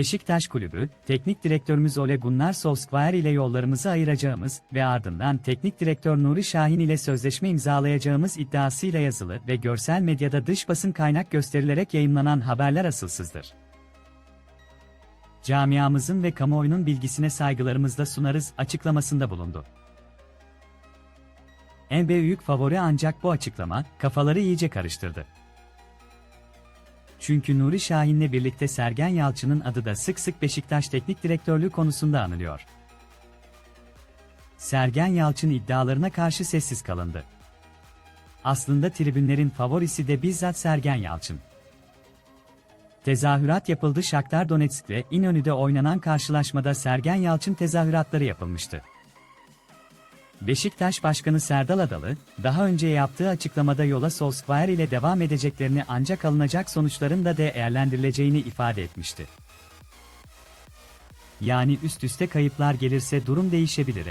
Beşiktaş Kulübü, teknik direktörümüz Ole Gunnar Solskjaer ile yollarımızı ayıracağımız ve ardından teknik direktör Nuri Şahin ile sözleşme imzalayacağımız iddiasıyla yazılı ve görsel medyada dış basın kaynak gösterilerek yayımlanan haberler asılsızdır. Camiamızın ve kamuoyunun bilgisine saygılarımızla sunarız açıklamasında bulundu. En büyük favori ancak bu açıklama, kafaları iyice karıştırdı. Çünkü Nuri Şahin'le birlikte Sergen Yalçın'ın adı da sık sık Beşiktaş teknik direktörlüğü konusunda anılıyor. Sergen Yalçın iddialarına karşı sessiz kalındı. Aslında tribünlerin favorisi de bizzat Sergen Yalçın. Tezahürat yapıldı Shakhtar Donetsk ve İnönü'de oynanan karşılaşmada Sergen Yalçın tezahüratları yapılmıştı. Beşiktaş Başkanı Serdal Adalı, daha önce yaptığı açıklamada yola Solskjaer ile devam edeceklerini ancak alınacak sonuçların da değerlendirileceğini ifade etmişti. Yani üst üste kayıplar gelirse durum değişebilir.